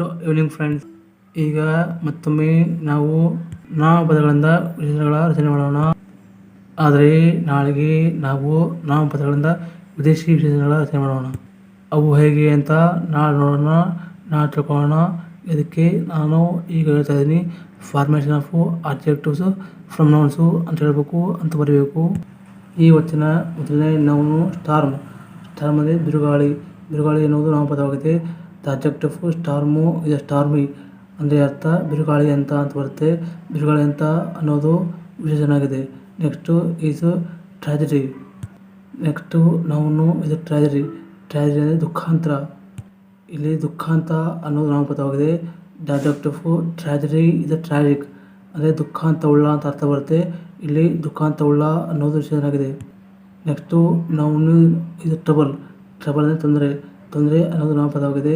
Good evening friends ಈಗ ಮತ್ತೊಮ್ಮೆ ನಾವು ನಾಮಪದಗಳಿಂದ ವಿಶೇಷಗಳ ರಚನೆ ಮಾಡೋಣ. ಆದರೆ ನಾಳೆಗೆ ನಾವು ನಾಮಪದಗಳಿಂದ ವಿದೇಶಿ ವಿಶೇಷಗಳ ರಚನೆ ಮಾಡೋಣ. ಅವು ಹೇಗೆ ಅಂತ ನಾಳೆ ನೋಡೋಣ ನಾ ತಿಳ್ಕೊಳ್ಳೋಣ. ಇದಕ್ಕೆ ನಾನು ಈಗ ಹೇಳ್ತಾ ಇದ್ದೀನಿ formation of objectives from nouns ಅಂತ ಹೇಳಬೇಕು, ಅಂತ ಬರೀಬೇಕು. ಈ ಹೊತ್ತಿನ ಮೊದಲನೇ ನಾವು ಸ್ಟಾರ್ಮ್ ಸ್ಟಾರ್ಮ್ ಅಂದರೆ ಬಿರುಗಾಳಿ. ಬಿರುಗಾಳಿ ಎನ್ನುವುದು ನಾಮಪದವಾಗಿದೆ. ದ ಅಬ್ಜೆಕ್ಟಿವ್ ಸ್ಟಾರ್ಮು ಸ್ಟಾರ್ಮಿ ಅಂದರೆ ಅರ್ಥ ಬಿರುಗಾಳಿ ಅಂತ ಅಂತ ಬರುತ್ತೆ. ಬಿರುಗಾಳಿ ಅಂತ ಅನ್ನೋದು ವಿಶೇಷಣ ಆಗಿದೆ next is tragedy next noun ಇದು ಟ್ರಾಜಿಡಿ ಟ್ರಾಜಿಡಿ ಅಂದರೆ ದುಃಖಾಂತರ. ಇಲ್ಲಿ ದುಃಖಾಂತ ಅನ್ನೋದು ನಾಮಪದವಾಗಿದೆ ದ ಅಬ್ಜೆಕ್ಟಿವ್ ಟ್ರಾಜಿಡಿ ಇದು ಟ್ರ್ಯಾಜಿಕ್ ಅಂದರೆ ದುಃಖಾಂತವುಳ್ಳ ಅಂತ ಅರ್ಥ ಬರುತ್ತೆ. ಇಲ್ಲಿ ದುಃಖಾಂತವುಳ್ಳ ಅನ್ನೋದು ವಿಶೇಷನಾಗಿದೆ ನೆಕ್ಸ್ಟು ನೌನು ಇದು ಟ್ರಬಲ್ ಟ್ರಬಲ್ ಅಂದರೆ ತೊಂದರೆ. ತೊಂದರೆ ಅನ್ನೋದು ನಾಮಪದವಾಗಿದೆ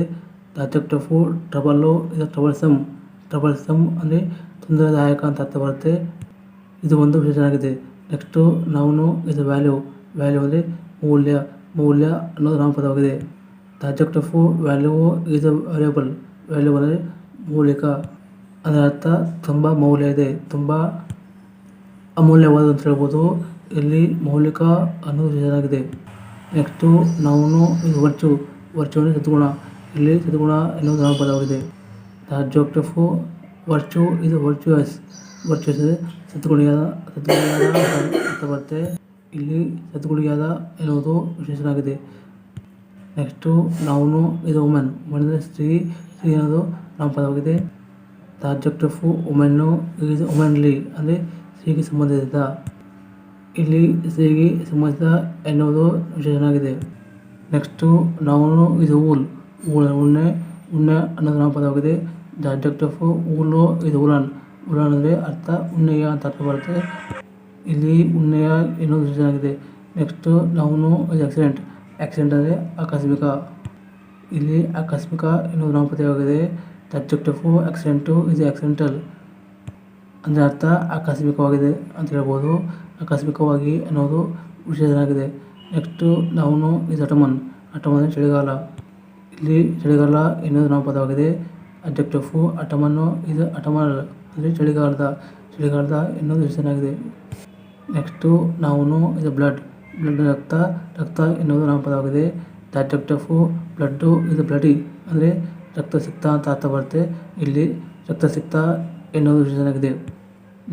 ದ ಆಫ್ ಟ್ರಬಲ್ಲು ಇದು ಟ್ರಬಲ್ ಸಮ್ ಟ್ರಬಲ್ ಸಮ್ ಅಂದರೆ ತೊಂದರೆದಾಯಕ ಅಂತ ಅರ್ಥ ಬರುತ್ತೆ. ಇದು ಒಂದು ವಿಶೇಷಣವಾಗಿದೆ ನೆಕ್ಸ್ಟು ನೌನು ಇದು ವ್ಯಾಲ್ಯೂ ವ್ಯಾಲ್ಯೂ ಅಂದರೆ ಮೌಲ್ಯ. ಮೌಲ್ಯ ಅನ್ನೋದು ನಾಮಪದವಾಗಿದೆ. ದ ಟಫು ವ್ಯಾಲ್ಯೂ ಇದು ವ್ಯಾಲ್ಯೂಬಲ್ ವ್ಯಾಲ್ಯೂ ಅಂದರೆ ಮೌಲಿಕ. ಅದರ ಅರ್ಥ ತುಂಬ ಮೌಲ್ಯ ಇದೆ. ತುಂಬ ಅಮೂಲ್ಯವಾದ ಅಂತ ಹೇಳ್ಬೋದು. ಇಲ್ಲಿ ಮೌಲಿಕ ಅನ್ನೋದು ವಿಶೇಷವಾಗಿದೆ. ನೆಕ್ಸ್ಟು ನೌನು ಇದು ವರ್ಚು ವರ್ಚು ಅಂದರೆ ಸದ್ಗುಣ. ಇಲ್ಲಿ ಸದ್ಗುಣ ಎನ್ನುವ ನಾಮಪದವಾಗಿದೆ ದ ಅಬ್ಜೆಕ್ಟಿವ್ ವರ್ಚು ಇದು ವರ್ಚುವಸ್ ಅಂದರೆ ಸದ್ಗುಣಿಯಾದ ಸದ್ಗುಣಿಯಾದ ಬರುತ್ತೆ ಇಲ್ಲಿ ಸದ್ಗುಣಿಯಾದ ಎನ್ನುವುದು ವಿಶೇಷವಾಗಿದೆ ನೆಕ್ಸ್ಟು ನೌನು ಇದು ವುಮೆನ್. ವುಮೆನ್ ಸ್ತ್ರೀ ಸ್ತ್ರೀ ಅನ್ನೋದು ನಾಮಪದವಾಗಿದೆ ದ ಅಬ್ಜೆಕ್ಟಿವ್ ವುಮೆನ್ನು ಇದು ವುಮೆನ್ಲಿ, ಅಂದರೆ ಸ್ತ್ರೀಗೆ ಸಂಬಂಧಿಸಿದ. ಇಲ್ಲಿ ಸ್ತ್ರೀಗೆ ಸಂಬಂಧಿಸಿದ ಎನ್ನುವುದು ವಿಶೇಷಣವಾಗಿದೆ ನೆಕ್ಸ್ಟು ನೌನು ಇದು ಊಲ್ ಉಣ್ಣೆ ಉಣ್ಣೆ ಅನ್ನೋದು ನಾಮಪದವಾಗಿದೆ ದ ಅಬ್ಜೆಕ್ಟಿವ್ ಉಲು ಇದು ಉಲನ್ ಉಲನ್ ಅಂದರೆ ಅರ್ಥ ಉಣ್ಣೆಯ ಅಂತ ಅರ್ಥ ಬರುತ್ತೆ. ಇಲ್ಲಿ ಉಣ್ಣೆಯ ಎನ್ನುವುದು ವಿಶೇಷವಾಗಿದೆ ನೆಕ್ಸ್ಟು ನೌನು ಇದು ಆಕ್ಸಿಡೆಂಟ್ ಆಕ್ಸಿಡೆಂಟ್ ಅಂದರೆ ಆಕಸ್ಮಿಕ. ಇಲ್ಲಿ ಆಕಸ್ಮಿಕ ಎನ್ನುವುದು ನಾಮಪದವಾಗಿದೆ ದ ಅಬ್ಜೆಕ್ಟಿವ್ ಆಕ್ಸಿಡೆಂಟು ಇದು ಆಕ್ಸಿಡೆಂಟಲ್ ಅಂದರೆ ಅರ್ಥ ಆಕಸ್ಮಿಕವಾಗಿದೆ ಅಂತ ಹೇಳ್ಬೋದು. ಆಕಸ್ಮಿಕವಾಗಿ ಅನ್ನೋದು ವಿಶೇಷವಾಗಿದೆ ನೆಕ್ಸ್ಟು ನೌನು ಇದು ಅಟಮನ್ ಅಟಮನ್ ಚಳಿಗಾಲ. ಇಲ್ಲಿ ಚಳಿಗಾಲ ಎನ್ನುವುದು ನಾಮಪದವಾಗಿದೆ. ಅಡ್ಜೆಕ್ಟಿವ್ ಅಟಮನ್ನು, ಇದು ಅಟಮನ್ ಅಂದರೆ ಚಳಿಗಾಲದ ಚಳಿಗಾಲದ ಎನ್ನುವುದು ಹೆಸರಾಗಿದೆ ನೆಕ್ಸ್ಟು ನಾವು ಇದು ಬ್ಲಡ್ ಬ್ಲಡ್ ರಕ್ತ ರಕ್ತ ಎನ್ನುವುದು ನಾಮಪದವಾಗಿದೆ. ದ ಅಡ್ಜೆಕ್ಟಿವ್ ಬ್ಲಡ್ಡು, ಇದು ಬ್ಲಡಿ ಅಂದರೆ ರಕ್ತ ಸಿಕ್ತ ಅಂತ ಅರ್ಥ ಬರುತ್ತೆ. ಇಲ್ಲಿ ರಕ್ತ ಸಿಕ್ತ ಎನ್ನುವುದು ಹೆಸರಾಗಿದೆ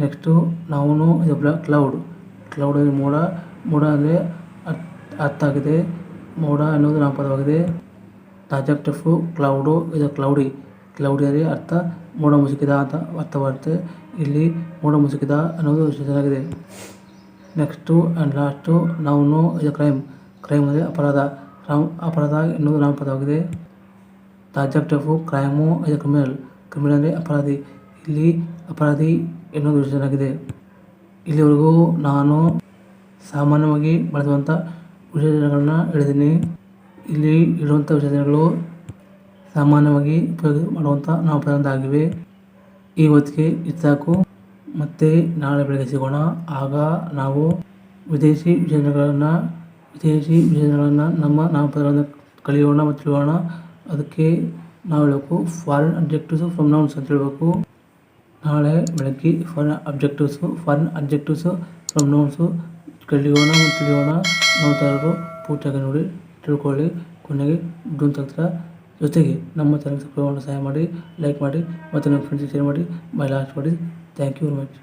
ನೆಕ್ಸ್ಟು ನಾವು ಇದು ಬ್ಲ, ಕ್ಲೌಡ್ ಕ್ಲೌಡ್ ಮೋಡ ಮೋಡ ಅಂದರೆ ಅರ್ಥ ಆಗಿದೆ. ಮೋಡ ಎನ್ನುವುದು ನಾಮಪದವಾಗಿದೆ. ದ ಕ್ಲೌಡ್, ಇದು ಕ್ಲೌಡಿ. ಕ್ಲೌಡಿ ಅಂದರೆ ಅರ್ಥ, ಮೋಡ ಮುಸುಕಿದ ಅಂತ ಅರ್ಥವಾಗುತ್ತೆ ಇಲ್ಲಿ ಮೋಡ ಮುಸುಕಿದ ಅನ್ನೋದು ಚೆನ್ನಾಗಿದೆ ನೆಕ್ಸ್ಟು ಆ್ಯಂಡ್ ಲಾಸ್ಟು ನೌನು ಇದು ಕ್ರೈಮ್. ಕ್ರೈಮ್ ಅಂದರೆ ಅಪರಾಧ. ರಾಮ್, ಅಪರಾಧ ಎನ್ನುವುದು ನಾಮಪದವಾಗಿದೆ. ಅಬ್ಜೆಕ್ಟಿವ್ ಕ್ರೈಮು ಇದು ಕ್ರಿಮಿನಲ್. ಕ್ರಿಮಿನಲ್ ಅಂದರೆ ಅಪರಾಧಿ. ಇಲ್ಲಿ ಅಪರಾಧಿ ಎನ್ನುವುದು ವಿಶೇಷವಾಗಿದೆ. ಇಲ್ಲಿವರೆಗೂ ನಾನು ಸಾಮಾನ್ಯವಾಗಿ ಬಳಸುವಂಥ ವಿಶೇಷಗಳನ್ನು ಹೇಳಿದ್ದೀನಿ. ಇಲ್ಲಿ ಇರುವಂಥ ವಿಶೇಷಣಗಳು ಸಾಮಾನ್ಯವಾಗಿ ಉಪಯೋಗ ಮಾಡುವಂಥ ಆಗಿವೆ ಈ ಹೊತ್ತಿಗೆ ಇತ್ತಾಕು ಮತ್ತೆ ನಾಳೆ ಬೆಳಗ್ಗೆ ಸಿಗೋಣ. ಆಗ ನಾವು ವಿದೇಶಿ ವಿಶೇಷಣಗಳನ್ನು ವಿದೇಶಿ ವಿಶೇಷಣಗಳನ್ನು ನಮ್ಮ ನಾಮಪದಗಳನ್ನು ಕಲಿಯೋಣ ಮತ್ತು ತಿಳಿಯೋಣ ಅದಕ್ಕೆ ನಾವು ಹೇಳಬೇಕು ಫಾರಿನ್ ಅಬ್ಜೆಕ್ಟಿವ್ಸು ಫ್ರಮ್ ನೌನ್ಸ್ ಅಂತ ಹೇಳಬೇಕು. ನಾಳೆ ಬೆಳಗ್ಗೆ foreign objectives foreign objectives from nouns ಕಲಿಯೋಣ ಮತ್ತು ತಿಳಿಯೋಣ ನೋಡ್ತಾರರು ಪೂರ್ತಿಯಾಗಿ ನೋಡಿ. ತಿಳ್ಕೊಳ್ಳಿ, ಕೊನೆಗೆ ದುಡ್ಡು ತಂತ್ರ ಜೊತೆಗೆ ನಮ್ಮ ಚಾನಲ್ ಸಬ್ಸ್ಕ್ರೈಬ್ ಮಾಡಿ ಸಹಾಯ ಮಾಡಿ ಲೈಕ್ ಮಾಡಿ, ಮತ್ತು ನಮ್ಮ ಫ್ರೆಂಡ್ಸಿಗೆ ಶೇರ್ ಮಾಡಿ ಮೈ ಲಾಸ್ಟ್ ಮಾಡಿ ಥ್ಯಾಂಕ್ ಯು ವೆರಿ ಮಚ್